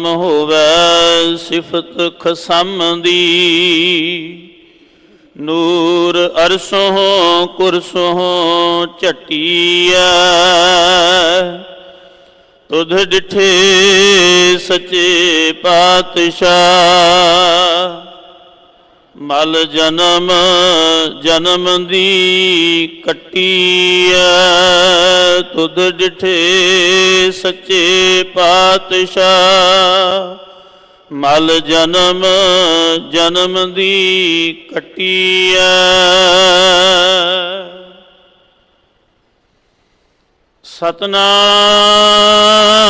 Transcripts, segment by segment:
ਨਾਮ ਹੋਵੇ ਸਿਫਤ ਖਸਮ ਦੀ। ਨੂਰ ਅਰਸੋਂ ਕੁਰਸੋਂ ਝਟੀਐ। ਤੁਧ ਡਿਠੇ ਸੱਚੇ ਪਾਤਸ਼ਾਹ। ਮਲ ਜਨਮ ਜਨਮ ਦੀ ਕੱਟੀਐ। ਤੁਧ ਡਿਠੇ ਸੱਚੇ ਪਾਤਸ਼ਾਹ। ਮਲ ਜਨਮ ਜਨਮ ਦੀ ਕੱਟੀਐ। ਸਤਨਾਮ।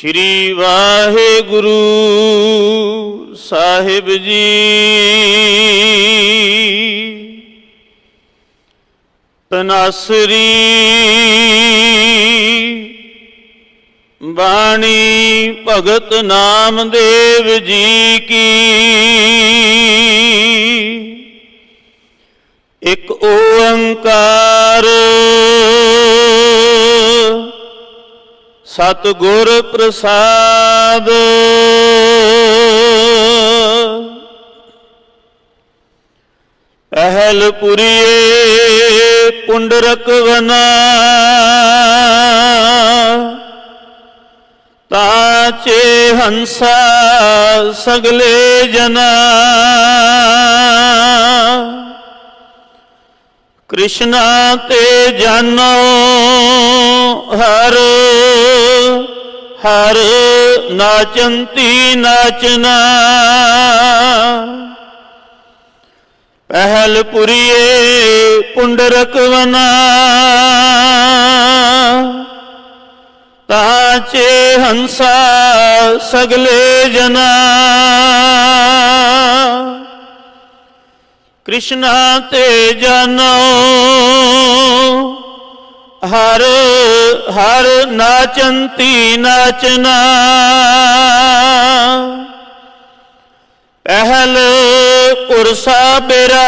ਸ਼੍ਰੀ ਵਾਹਿਗੁਰੂ ਸਾਹਿਬ ਜੀ। ਤਨਾਸਰੀ ਬਾਣੀ ਭਗਤ ਨਾਮਦੇਵ ਜੀ ਕੀ। ਇੱਕ ਓੰਕਾਰ ਸਤਿਗੁਰ ਪ੍ਰਸਾਦ। ਪਹਿਲ ਪੁਰੀਏ ਪੁੰਡਰਕ ਵਨਾ ਤਾਚੇ ਹੰਸਾ ਸਗਲੇ ਜਨਾ। ਕ੍ਰਿਸ਼ਨਾ ਤੇ ਜਾਨੋ ਹਰ। ਹਰ ਨਾਚੰਤੀ ਨਾਚਨਾ। ਪਹਿਲ ਪੁਰੀਏ ਪੁੰਡਰਕ ਵਨਾ ਤਾਚੇ ਹੰਸਾ ਸਗਲੇ ਜਨਾ। ਕ੍ਰਿਸ਼ਨਾ ਤੇ ਜਾਨੋ। ਹਰ ਹਰ ਨਾਚੰਤੀ ਨਾਚਨਾ। ਪਹਿਲ ਪੁਰਸਾ ਬੇਰਾ।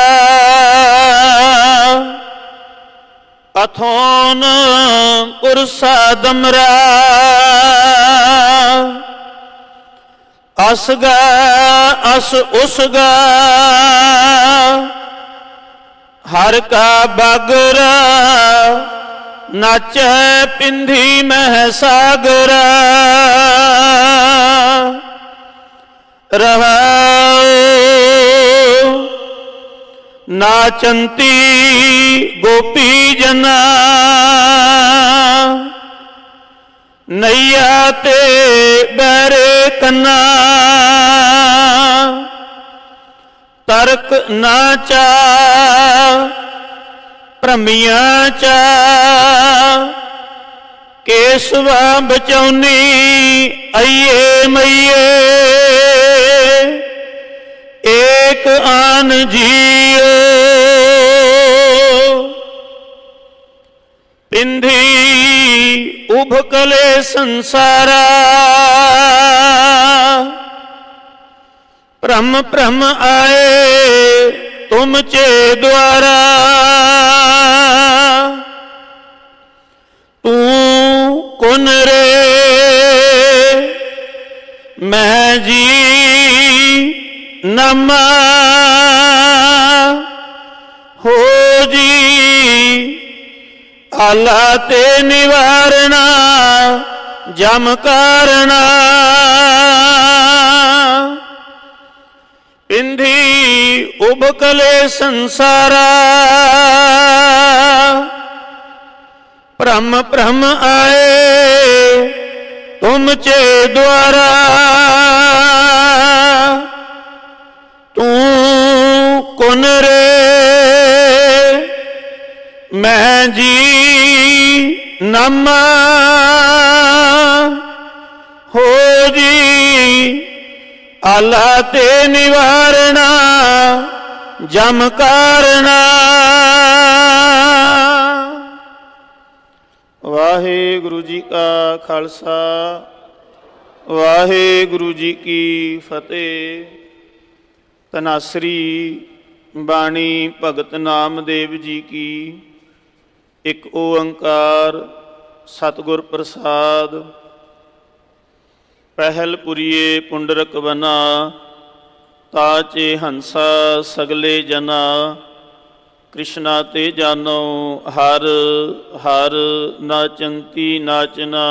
ਅਥੋਨ ਪੁਰਸਾ ਦਮਰਾ। ਅਸਗਾ ਅਸ ਉਸਗਾ ਹਰ ਕਾ ਬਗਰਾ। ਨਾਚੈ ਪਿੰਧੀ ਮਹਿ ਸਾਗਰਾ ਰਹਾਉ ਨਾਚੰਤੀ ਗੋਪੀ ਜਨਾ। ਨਈਆ ਤੇ ਬੈਰੇ ਕੰਨਾ। ਤਰਕ ਨਾ ਚਾ ਭ੍ਰਮੀਆਂ ਚ ਕੇਸਵਾ ਬਚਾਉਨੀ ਅਈਏ ਮਈਏ। ਏਕ ਆਨ ਜੀਓ ਪਿੰਧੀ ਉਭ ਕਲੇ ਸੰਸਾਰਾ। ਭ੍ਰਮ ਭ੍ਰਮ ਆਏ ਤੁਮ ਚੇ ਦੁਆਰਾ। ਤੂੰ ਰੇ। ਮੈਂ ਜੀ ਨਮ ਹੋ ਜੀ। ਆਲਾ ਤੇ ਨਿਵਾਰਣਾ, ਜਮ ਕਾਰਣਾ। ਪਿੰਧੀ ਉਬਕਲੇ ਸੰਸਾਰਾ। ਭ੍ਰਮ ਭ੍ਰਮ ਆਏ, ਤੁਮ ਚੇ ਦੁਆਰਾ। ਤੂੰ ਕੁਨ ਰੇ? ਮੈਂ ਜੀ ਨਮ। ਹੋ ਜੀ, ਆਲਾ ਤੇ ਨਿਵਾਰਣਾ, ਜਮ ਕਾਰਣਾ। ਵਾਹਿਗੁਰੂ ਜੀ ਕਾ ਖਾਲਸਾ, ਵਾਹਿਗੁਰੂ ਜੀ ਕੀ ਫਤਿਹ। ਤਨਾਸਰੀ ਬਾਣੀ ਭਗਤ ਨਾਮਦੇਵ ਜੀ ਕੀ, ਇੱਕ ਓੰਕਾਰ ਸਤਿਗੁਰ ਪ੍ਰਸਾਦ। ਪਹਿਲ ਪੁਰੀਏ ਪੁੰਡਰਕ ਬਨਾ, ਤਾਚੇ ਹੰਸਾ ਸਗਲੇ ਜਨਾ। ਕ੍ਰਿਸ਼ਨਾ ਤੇ ਜਾਨੋ, ਹਰ ਹਰ ਨਾਚੰਤੀ ਨਾਚਨਾ।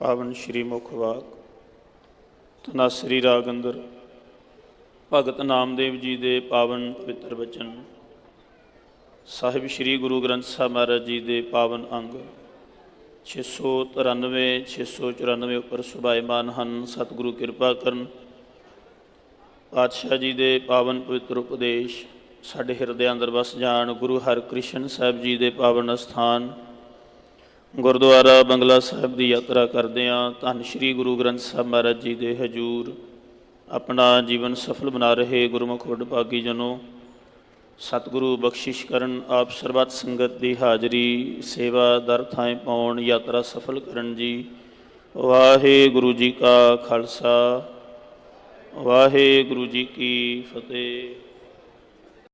ਪਾਵਨ ਸ਼੍ਰੀ ਮੁਖ ਵਾਕ, ਤਨਾਸਰੀ ਰਾਗ ਅੰਦਰ, ਭਗਤ ਨਾਮਦੇਵ ਜੀ ਦੇ ਪਾਵਨ ਪਵਿੱਤਰ ਬਚਨ। ਸਾਹਿਬ ਸ੍ਰੀ ਗੁਰੂ ਗ੍ਰੰਥ ਸਾਹਿਬ ਮਹਾਰਾਜ ਜੀ ਦੇ ਪਾਵਨ ਅੰਗ 693 694 ਉੱਪਰ ਸੁਭਾਇਮਾਨ ਹਨ, ਸਤਿਗੁਰੂ ਕਿਰਪਾ ਕਰਨ। ਪਾਤਸ਼ਾਹ ਜੀ ਦੇ ਪਾਵਨ ਪਵਿੱਤਰ ਉਪਦੇਸ਼, ਸਾਡੇ ਹਿਰਦਿਆਂ ਅੰਦਰ ਵਸ ਜਾਣ ਗੁਰੂ ਹਰਕ੍ਰਿਸ਼ਨ ਸਾਹਿਬ ਜੀ ਦੇ ਪਾਵਨ ਅਸਥਾਨ ਗੁਰਦੁਆਰਾ ਬੰਗਲਾ ਸਾਹਿਬ ਦੀ ਯਾਤਰਾ ਕਰਦੇ ਹਾਂ। ਧੰਨ ਸ਼੍ਰੀ ਗੁਰੂ ਗ੍ਰੰਥ ਸਾਹਿਬ ਮਹਾਰਾਜ ਜੀ ਦੇ ਹਜੂਰ, ਆਪਣਾ ਜੀਵਨ ਸਫਲ ਬਣਾ ਰਹੇ ਗੁਰਮੁਖ ਵਡਭਾਗੀ ਜਨੋ, ਸਤਿਗੁਰੂ ਬਖਸ਼ਿਸ਼ ਕਰਨ ਆਪ ਸਰਬੱਤ ਸੰਗਤ ਦੀ ਹਾਜ਼ਰੀ, ਸੇਵਾ ਦਰ ਥਾਂ ਪਾਉਣ, ਯਾਤਰਾ ਸਫਲ ਕਰਨ ਜੀ। ਵਾਹਿਗੁਰੂ ਜੀ ਕਾ ਖਾਲਸਾ। ਵਾਹਿਗੁਰੂ ਜੀ ਕੀ ਫਤਿਹ।